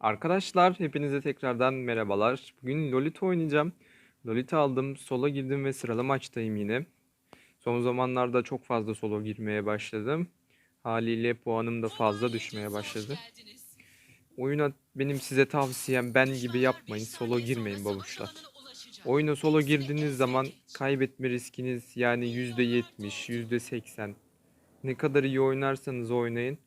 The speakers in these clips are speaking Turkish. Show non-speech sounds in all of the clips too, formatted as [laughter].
Arkadaşlar hepinize tekrardan merhabalar. Bugün Lolita oynayacağım. Lolita aldım, sola girdim ve sıralı maçtayım yine. Son zamanlarda çok fazla solo girmeye başladım. Haliyle puanım da fazla düşmeye başladı. Oyuna benim size tavsiyem ben gibi yapmayın. Solo girmeyin babuşlar. Oyuna solo girdiğiniz zaman kaybetme riskiniz yani %70, %80. Ne kadar iyi oynarsanız oynayın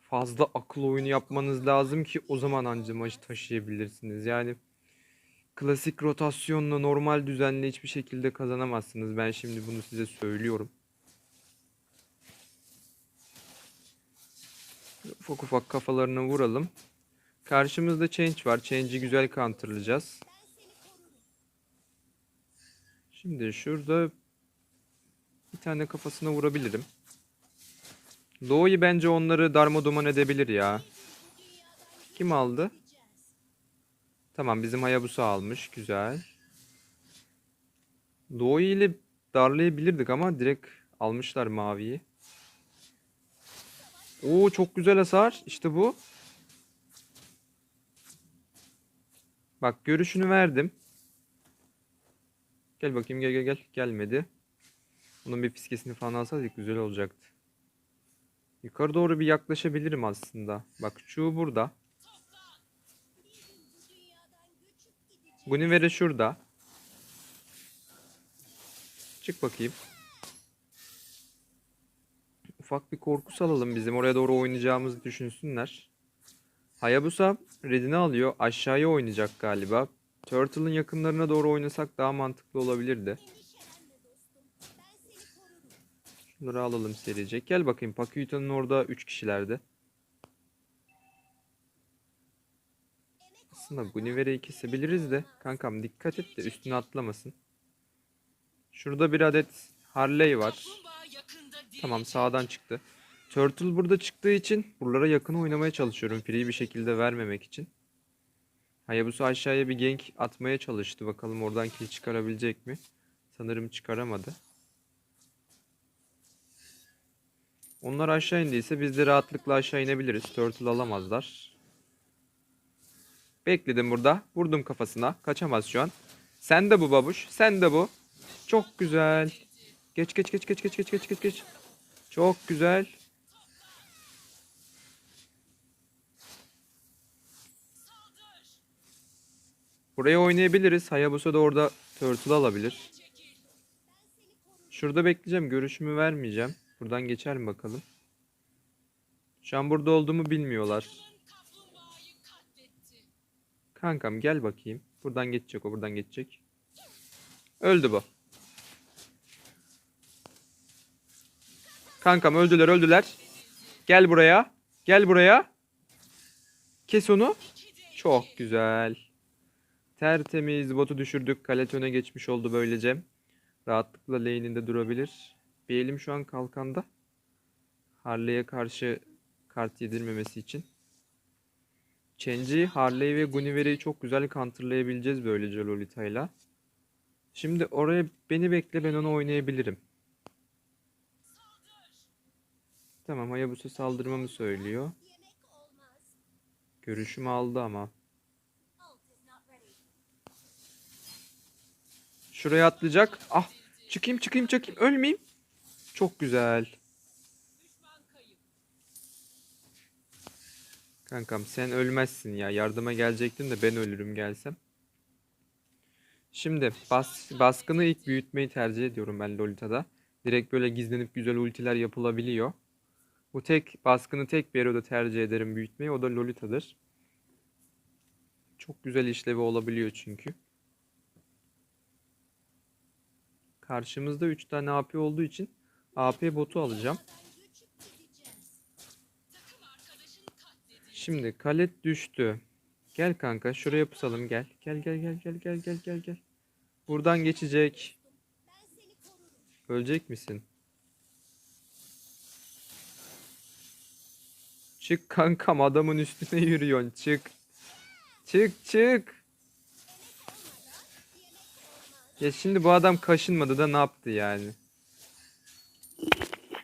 fazla akıl oyunu yapmanız lazım ki o zaman anca maçı taşıyabilirsiniz. Yani klasik rotasyonla normal düzenle hiçbir şekilde kazanamazsınız. Ben şimdi bunu size söylüyorum. Ufak ufak kafalarına vuralım. Karşımızda change var. Change'i güzel counterlayacağız. Şimdi şurada bir tane kafasına vurabilirim. Doğu'yu bence onları darmaduman edebilir ya. Kim aldı? Tamam bizim Hayabusa almış. Güzel. Doğu'yu ile darlayabilirdik ama direkt almışlar maviyi. Oo çok güzel hasar. İşte bu. Bak görüşünü verdim. Gel bakayım gel gel gel. Gelmedi. Bunun bir piskesini falan alsaydık güzel olacaktı. Yukarı doğru bir yaklaşabilirim aslında. Bak şu burada. Gunivere şurada. Çık bakayım. Ufak bir korku salalım bizim. Oraya doğru oynayacağımızı düşünsünler. Hayabusa redini alıyor. Aşağıya oynayacak galiba. Turtle'ın yakınlarına doğru oynasak daha mantıklı olabilirdi. Şunları alalım serice. Gel bakayım. Pakuyuta'nın orada 3 kişilerdi. Aslında Gunivere'yi kesebiliriz de. Kankam dikkat et de üstüne atlamasın. Şurada bir adet Harley var. Tamam sağdan çıktı. Turtle burada çıktığı için buralara yakın oynamaya çalışıyorum. Free'yi bir şekilde vermemek için. Hayabusa aşağıya bir genk atmaya çalıştı. Bakalım oradan kill çıkarabilecek mi? Sanırım çıkaramadı. Onlar aşağı indiyse biz de rahatlıkla aşağı inebiliriz. Turtle alamazlar. Bekledim burada. Vurdum kafasına. Kaçamaz şu an. Sen de bu babuş. Sen de bu. Çok güzel. Geç geç geç geç geç geç geç geç. Çok güzel. Buraya oynayabiliriz. Hayabusa da orada turtle alabilir. Şurada bekleyeceğim. Görüşümü vermeyeceğim. Buradan geçer mi bakalım. Şu an burada olduğumu bilmiyorlar. Kankam gel bakayım. Buradan geçecek o buradan geçecek. Öldü bu. Kankam öldüler öldüler. Gel buraya. Gel buraya. Kes onu. Çok güzel. Tertemiz botu düşürdük. Kalet öne geçmiş oldu böylece. Rahatlıkla lane'inde durabilir. Bir elim şu an kalkanda. Harley'e karşı kart yedirmemesi için. Chenji, Harley ve Gunnivere'yi çok güzel counterlayabileceğiz böylece Lolita'yla. Şimdi oraya beni bekle ben onu oynayabilirim. Tamam Hayabusa saldırmamı söylüyor. Görüşümü aldı ama. Şuraya atlayacak. Ah çıkayım çıkayım çıkayım ölmeyeyim. Çok güzel. Kankam sen ölmezsin ya. Yardıma gelecektin de ben ölürüm gelsem. Şimdi bas, baskını ilk büyütmeyi tercih ediyorum ben Lolita'da. Direkt böyle gizlenip güzel ultiler yapılabiliyor. Bu tek baskını tek bir eroda tercih ederim büyütmeyi. O da Lolita'dır. Çok güzel işlevi olabiliyor çünkü. Karşımızda 3 tane AP olduğu için AP botu alacağım. Şimdi kalet düştü. Gel kanka şuraya pusalım gel. Gel gel gel gel gel gel gel gel. Buradan geçecek. Ölecek misin? Çık kankam adamın üstüne yürüyorsun çık. Çık çık. Ya şimdi bu adam kaşınmadı da ne yaptı yani?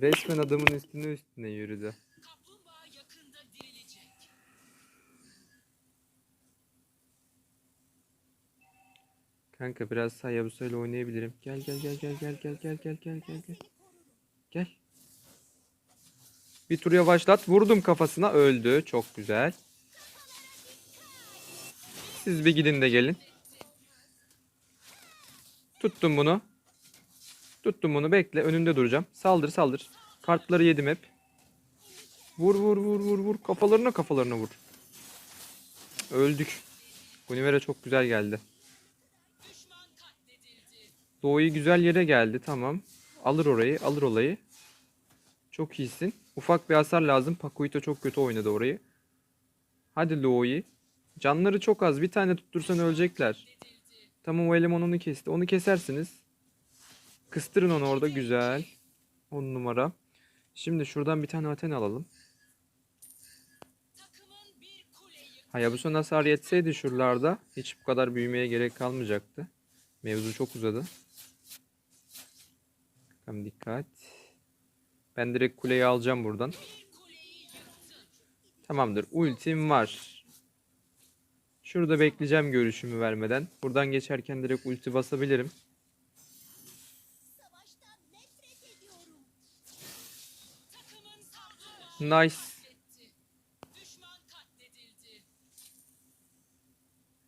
Resmen adamın üstüne üstüne yürüdü. Kanka biraz Hayabusa ile oynayabilirim. Gel gel gel gel gel gel gel gel gel gel gel. Gel. Bir tur yavaşlat. Vurdum kafasına öldü. Çok güzel. Siz bir gidin de gelin. Tuttum bunu. Tuttum bunu bekle. Önünde duracağım. Saldır saldır. Kartları yedim hep. Vur vur vur vur vur. Kafalarına kafalarına vur. Öldük. Gunivera çok güzel geldi. Doğu'yu güzel yere geldi. Tamam. Alır orayı. Alır olayı. Çok iyisin. Ufak bir hasar lazım. Pakuito çok kötü oynadı orayı. Hadi Doğu'yu. Canları çok az. Bir tane tuttursan ölecekler. Tamam o eleman onu kesti. Onu kesersiniz. Kıstırın onu orada. Güzel. 10 numara. Şimdi şuradan bir tane Aten alalım. Hayabusa hasar yetseydi şuralarda hiç bu kadar büyümeye gerek kalmayacaktı. Mevzu çok uzadı. Bakalım dikkat. Ben direkt kuleyi alacağım buradan. Tamamdır. Ultim var. Şurada bekleyeceğim görüşümü vermeden. Buradan geçerken direkt ulti basabilirim. Nice.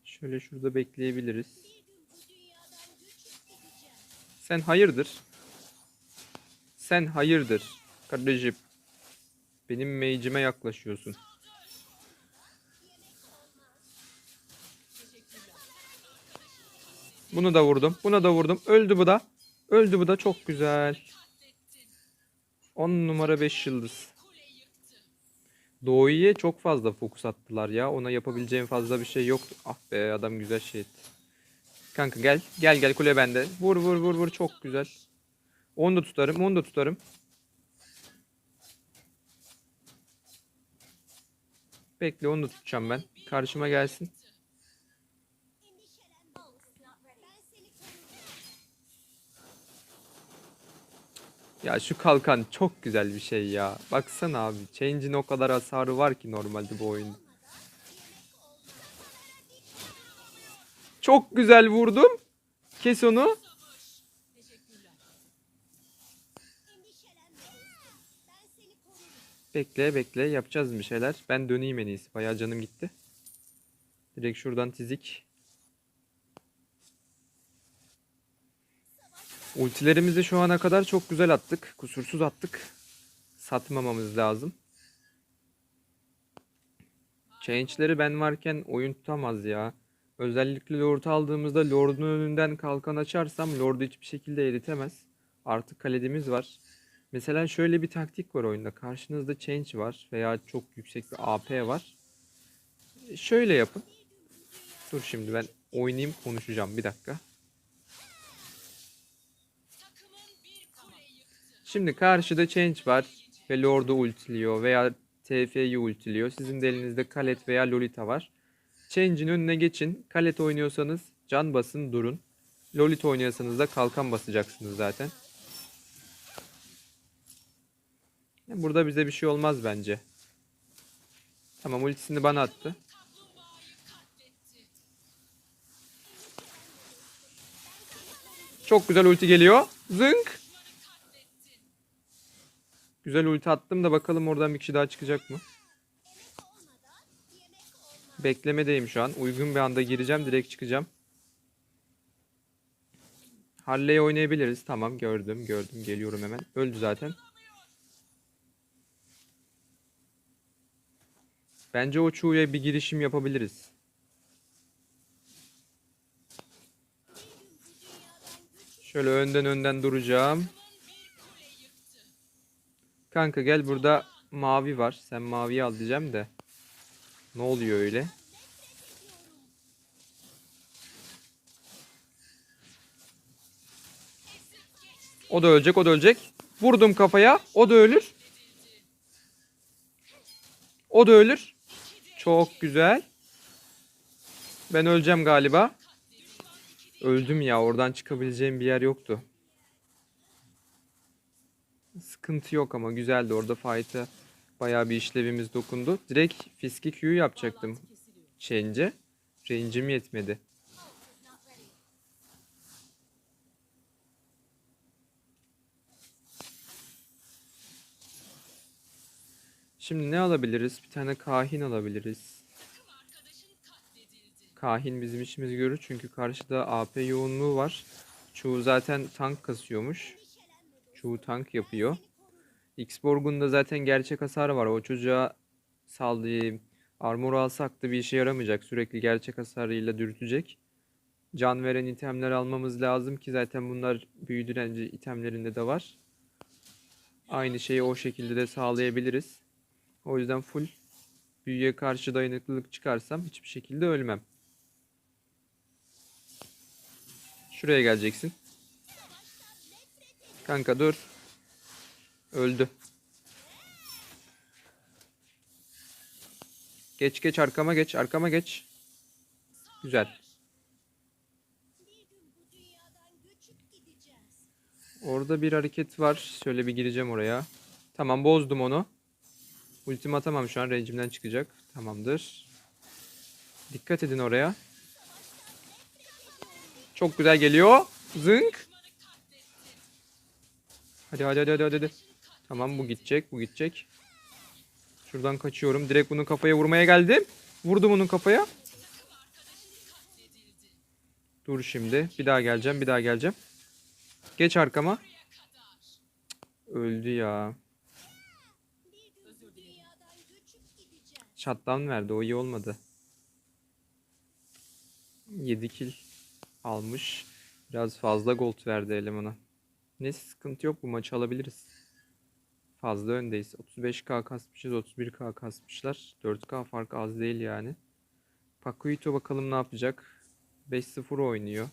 Şöyle şurada bekleyebiliriz. Sen hayırdır? Sen hayırdır? Kardeşim. Benim mage'ime yaklaşıyorsun. Bunu da vurdum. Buna da vurdum. Öldü bu da. Öldü bu da. Çok güzel. 10 numara 5 yıldız. Doğu'ya çok fazla fokus attılar ya. Ona yapabileceğim fazla bir şey yoktu. Ah be adam güzel şey etti. Kanka gel. Gel gel kule bende. Vur vur vur vur. Çok güzel. Onu da tutarım. Onu da tutarım. Bekle onu da tutacağım ben. Karşıma gelsin. Ya şu kalkan çok güzel bir şey ya. Baksana abi. Change'in o kadar hasarı var ki normalde bu oyunda. Çok güzel vurdum. Kes onu. Bekle bekle yapacağız bir şeyler. Ben döneyim en iyisi. Bayağı canım gitti. Direkt şuradan tizik. Ultilerimizi şu ana kadar çok güzel attık. Kusursuz attık. Satmamamız lazım. Change'leri ben varken oyun tutamaz ya. Özellikle Lord aldığımızda Lord'un önünden kalkan açarsam Lord'u hiçbir şekilde eritemez. Artık kaledimiz var. Mesela şöyle bir taktik var oyunda. Karşınızda Change var veya çok yüksek bir AP var. Şöyle yapın. Dur şimdi ben oynayayım konuşacağım bir dakika. Şimdi karşıda Change var ve Lord'u ultiliyor veya TF'yi ultiliyor. Sizin de elinizde Kalet veya Lolita var. Change'in önüne geçin. Kalet oynuyorsanız can basın durun. Lolita oynuyorsanız da kalkan basacaksınız zaten. Burada bize bir şey olmaz bence. Tamam ultisini bana attı. Çok güzel ulti geliyor. Zınk. Güzel ulti attım da bakalım oradan bir kişi daha çıkacak mı? Beklemedeyim şu an. Uygun bir anda gireceğim. Direkt çıkacağım. Harley oynayabiliriz. Tamam gördüm gördüm. Geliyorum hemen. Öldü zaten. Bence o çuğuya bir girişim yapabiliriz. Şöyle önden önden duracağım. Kanka gel burada mavi var. Sen maviyi al diyeceğim de. Ne oluyor öyle? O da ölecek, o da ölecek. Vurdum kafaya. O da ölür. O da ölür. Çok güzel. Ben öleceğim galiba. Öldüm ya oradan çıkabileceğim bir yer yoktu. Sıkıntı yok ama güzeldi orada fight'a bayağı bir işlevimiz dokundu. Direkt Fiski Q yapacaktım change'e. Range'im yetmedi. Şimdi ne alabiliriz? Bir tane kahin alabiliriz. Kahin bizim işimizi görür çünkü karşıda AP yoğunluğu var. Çoğu zaten tank kasıyormuş. Çoğu tank yapıyor. X-Borg'un da zaten gerçek hasarı var. O çocuğa saldığı armor alsak da bir işe yaramayacak. Sürekli gerçek hasarıyla dürtecek. Can veren itemler almamız lazım ki zaten bunlar büyü direnci itemlerinde de var. Aynı şeyi o şekilde de sağlayabiliriz. O yüzden full büyüye karşı dayanıklılık çıkarsam hiçbir şekilde ölmem. Şuraya geleceksin. Kanka dur. Öldü. Geç geç arkama geç. Arkama geç. Güzel. Orada bir hareket var. Şöyle bir gireceğim oraya. Tamam bozdum onu. Ultim atamam şu an. Range'imden çıkacak. Tamamdır. Dikkat edin oraya. Çok güzel geliyor. Zınk. Hadi hadi hadi hadi hadi. Tamam bu gidecek. Bu gidecek. Şuradan kaçıyorum. Direkt bunun kafaya vurmaya geldim. Vurdum onun kafaya. Dur şimdi. Bir daha geleceğim. Bir daha geleceğim. Geç arkama. Öldü ya. Shutdown verdi. O iyi olmadı. 7 kill almış. Biraz fazla gold verdi elemana. Neyse sıkıntı yok. Bu maçı alabiliriz. Fazla öndeyiz. 35k kasmışız. 31k kasmışlar. 4k fark az değil yani. Pakuito bakalım ne yapacak. 5-0 oynuyor.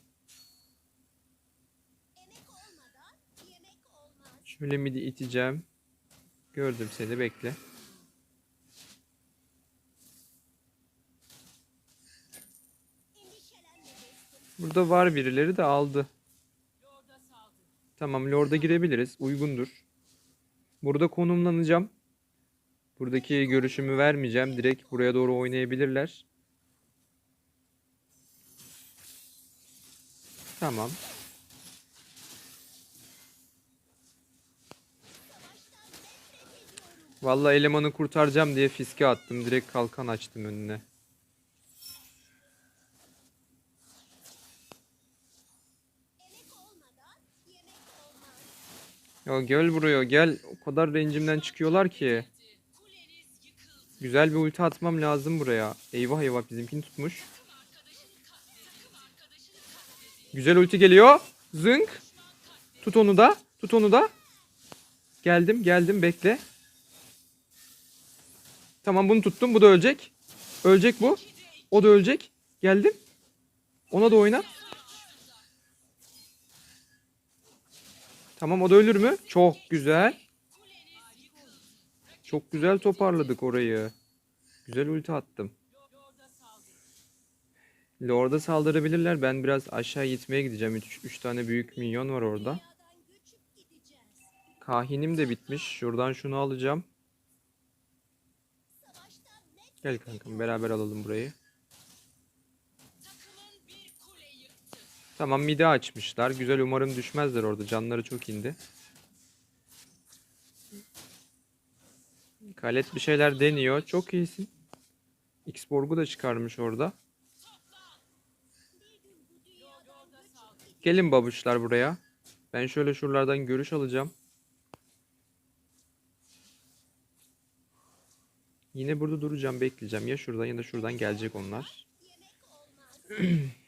Şöyle midi iteceğim. Gördüm seni bekle. Burada var birileri de aldı. Tamam Lord'a girebiliriz. Uygundur. Burada konumlanacağım. Buradaki görüşümü vermeyeceğim. Direkt buraya doğru oynayabilirler. Tamam. Vallahi elemanı kurtaracağım diye fiske attım. Direkt kalkan açtım önüne. Ya gel buraya gel. O kadar range'imden çıkıyorlar ki. Güzel bir ulti atmam lazım buraya. Eyvah eyvah bizimkini tutmuş. Güzel ulti geliyor. Zınk. Tut onu da. Tut onu da. Geldim geldim bekle. Tamam bunu tuttum. Bu da ölecek. Ölecek bu. O da ölecek. Geldim. Ona da oyna. Tamam o da ölür mü? Çok güzel. Çok güzel toparladık orayı. Güzel ulti attım. Lord'a saldırabilirler. Ben biraz aşağı gitmeye gideceğim. 3 tane büyük minyon var orada. Kahinim de bitmiş. Şuradan şunu alacağım. Gel kankam beraber alalım burayı. Tamam midi açmışlar. Güzel umarım düşmezler orada. Canları çok indi. Kalet bir şeyler deniyor. Çok iyisin. X-Borg'u da çıkarmış orada. Gelin babuşlar buraya. Ben şöyle şuralardan görüş alacağım. Yine burada duracağım, bekleyeceğim. Ya şuradan ya da şuradan gelecek onlar. [clears throat]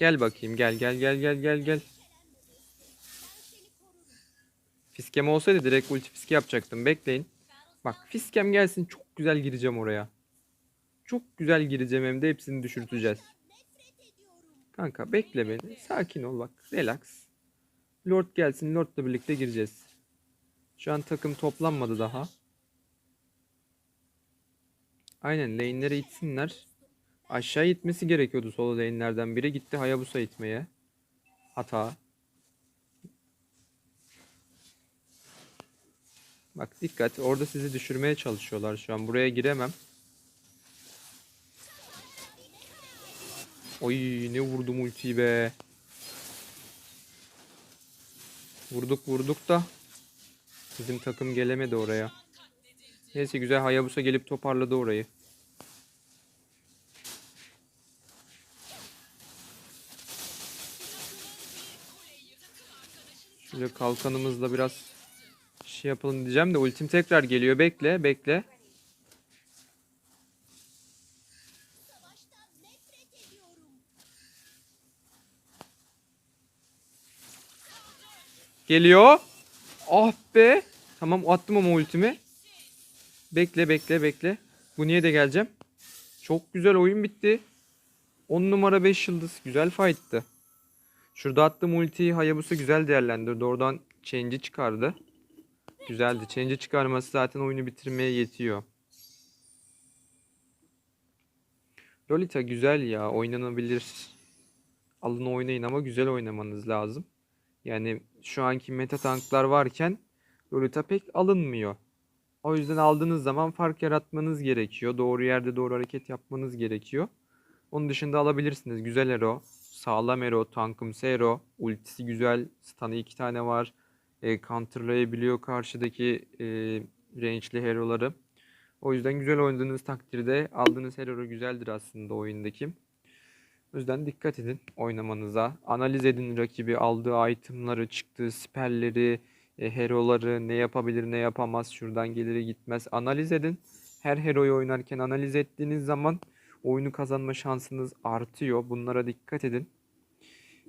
Gel bakayım, gel gel gel gel gel gel. Fiskem olsaydı direkt ulti fiske yapacaktım. Bekleyin. Bak fiskem gelsin çok güzel gireceğim oraya. Çok güzel gireceğim hem de hepsini düşürteceğiz. Kanka bekle beni. Sakin ol bak. Relax. Lord gelsin. Lord'la birlikte gireceğiz. Şu an takım toplanmadı daha. Aynen lane'lere itsinler. Aşağı itmesi gerekiyordu solo lane'lerden biri. Gitti Hayabusa itmeye. Hata. Bak dikkat. Orada sizi düşürmeye çalışıyorlar şu an. Buraya giremem. Oy ne vurdum ultiyi be. Vurduk vurduk da bizim takım gelemedi oraya. Neyse güzel Hayabusa gelip toparladı orayı. Şöyle kalkanımızla biraz şey yapalım diyeceğim de ultim tekrar geliyor. Bekle, bekle. Geliyor. Ah be. Tamam attım ama ultimi. Bekle bekle bekle. Bu niye de geleceğim. Çok güzel oyun bitti. 10 numara 5 yıldız. Güzel fight'tı. Şurada attığım ultiyi Hayabusa güzel değerlendirdi. Oradan change'i çıkardı. Güzeldi. Change'i çıkarması zaten oyunu bitirmeye yetiyor. Lolita güzel ya. Oynanabilir. Alın oynayın ama güzel oynamanız lazım. Yani şu anki meta tanklar varken Lolita pek alınmıyor. O yüzden aldığınız zaman fark yaratmanız gerekiyor. Doğru yerde doğru hareket yapmanız gerekiyor. Onun dışında alabilirsiniz. Güzel hero, sağlam hero, tankımsı hero, ultisi güzel, stun'ı iki tane var. E, counterlayabiliyor karşıdaki e, range'li hero'ları. O yüzden güzel oynadığınız takdirde aldığınız hero güzeldir aslında oyundaki. O yüzden dikkat edin oynamanıza. Analiz edin rakibi aldığı itemları, çıktığı spellleri, e, hero'ları ne yapabilir ne yapamaz şuradan geliri gitmez. Analiz edin. Her hero'yu oynarken analiz ettiğiniz zaman oyunu kazanma şansınız artıyor. Bunlara dikkat edin.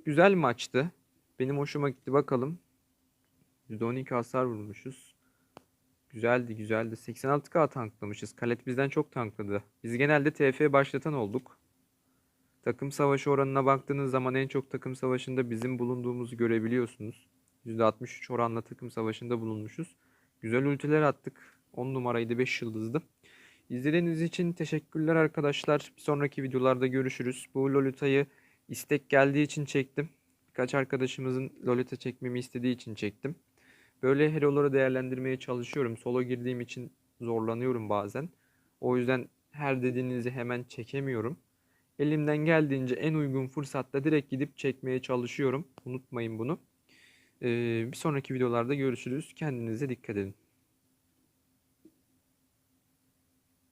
Güzel maçtı. Benim hoşuma gitti bakalım. %12 hasar vurmuşuz. Güzeldi güzeldi. 86k tanklamışız. Kalet bizden çok tankladı. Biz genelde TF başlatan olduk. Takım savaşı oranına baktığınız zaman en çok takım savaşında bizim bulunduğumuzu görebiliyorsunuz. %63 oranla takım savaşında bulunmuşuz. Güzel ultiler attık. 10 numaraydı 5 yıldızdı. İzlediğiniz için teşekkürler arkadaşlar. Bir sonraki videolarda görüşürüz. Bu Lolita'yı istek geldiği için çektim. Birkaç arkadaşımızın Lolita çekmemi istediği için çektim. Böyle hero'ları değerlendirmeye çalışıyorum. Solo girdiğim için zorlanıyorum bazen. O yüzden her dediğinizi hemen çekemiyorum. Elimden geldiğince en uygun fırsatta direkt gidip çekmeye çalışıyorum. Unutmayın bunu. Ee, bir sonraki videolarda görüşürüz. Kendinize dikkat edin.